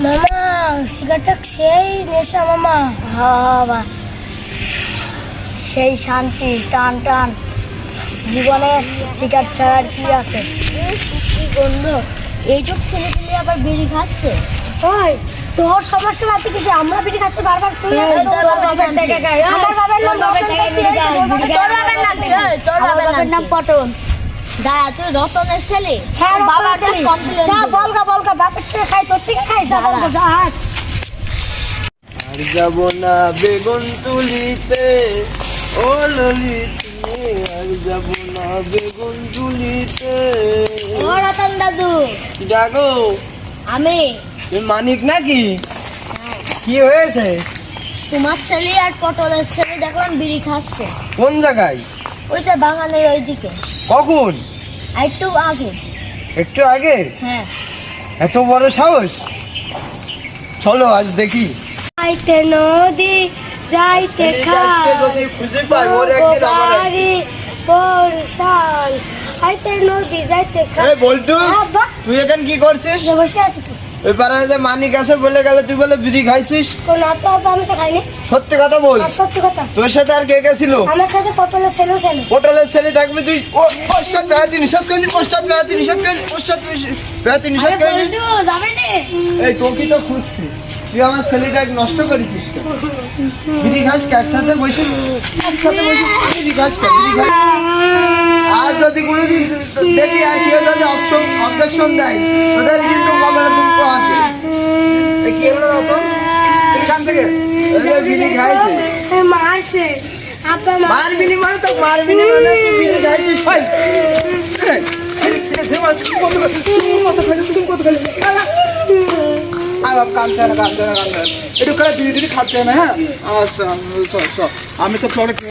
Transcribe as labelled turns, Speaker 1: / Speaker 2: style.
Speaker 1: মামা সিগারেটটা সেই নেশা মামা।
Speaker 2: বাবা সেই শান্তি টান টান। জীবনে সিগারেট ছাড়া আর কি আছে? কি গন্ধ? এইটুক ছেলে পেলে আবার বিড়ি খাচ্ছে?
Speaker 1: ওই তোর সমস্যা আছে কিছু আমরা বিড়ি খাচ্ছি বারবার তুই
Speaker 2: তোর বাবার
Speaker 1: নাম
Speaker 2: তোর বাবার
Speaker 3: নাম তোর বাবার নাম
Speaker 2: পটল।
Speaker 3: দাঁড়া তুই রতনের ছেলে?
Speaker 1: হ্যাঁ
Speaker 3: বাবার কাছে কমপ্লেন
Speaker 1: যা বলগা বলগা বাপের থেকে খাই তোর থেকে খাই যা বলগা যা হাত
Speaker 4: আর যাব না বেগুন তুলিতে ও ললিতে আর যাব না বেগুন তুলিতে।
Speaker 3: ও রতন দাদু।
Speaker 4: ডাকো?
Speaker 3: আমি।
Speaker 4: তুমি মানিক নাকি? কি হয়েছে?
Speaker 3: তোমার ছেলে আর পটলের ছেলে দেখলাম বিড়ি খাচ্ছে।
Speaker 4: কোন জায়গায়?
Speaker 3: ওই যে বাগানের ওইদিকে।
Speaker 4: কখন?
Speaker 3: একটু আগে।
Speaker 4: একটু আগে?
Speaker 3: হ্যাঁ।
Speaker 4: এত বড় সাহস? চলো আজ দেখি।
Speaker 1: যাইতে নদী যাইতে খাই বরিশাল। আইতে নদী যাইতে খাই
Speaker 4: বল্টু তুই এখন কি করছিস?
Speaker 1: বসে আছি তো।
Speaker 4: ওই পাড়ায় যে মানিক আছে বলে গেলে তুই বলে বিড়ি খাইছিস?
Speaker 1: কোন তো আমি তো খাইনি।
Speaker 4: সত্যি কথা বল।
Speaker 1: আর সত্যি কথা।
Speaker 4: তোর সাথে আর কে গেছিল
Speaker 1: আমার সাথে পটলের ছেলে ছিল।
Speaker 4: হোটেলের ছেলে থাকবে তুই। ওর সাথে বেড়াতে নিষেধ করলি ওর সাথে বেড়াতে নিষেধ করলি ওর সাথে বেড়াতে নিষেধ করলি এই তোকে তো খুঁজছি। তুই আমার ছেলেটা নষ্ট করেছিস কেন? বিড়ি খাস কে? একসাথে বসে একসাথে বসে বিড়ি খাস কে? বিড়ি খাস আর যদি কোনোদিন দেখি আর কেউ যদি অপশন অবজেকশন দেয় ওদের কিন্তু কমলা দুঃখ আছে এই কি হলো রতন এখান থেকে? বিড়ি খাইছে।
Speaker 1: মারছে। আব্বা মা
Speaker 4: মার বিনি মানে তো মার বিনি মানে
Speaker 5: আচ্ছা চল চল। আমি তো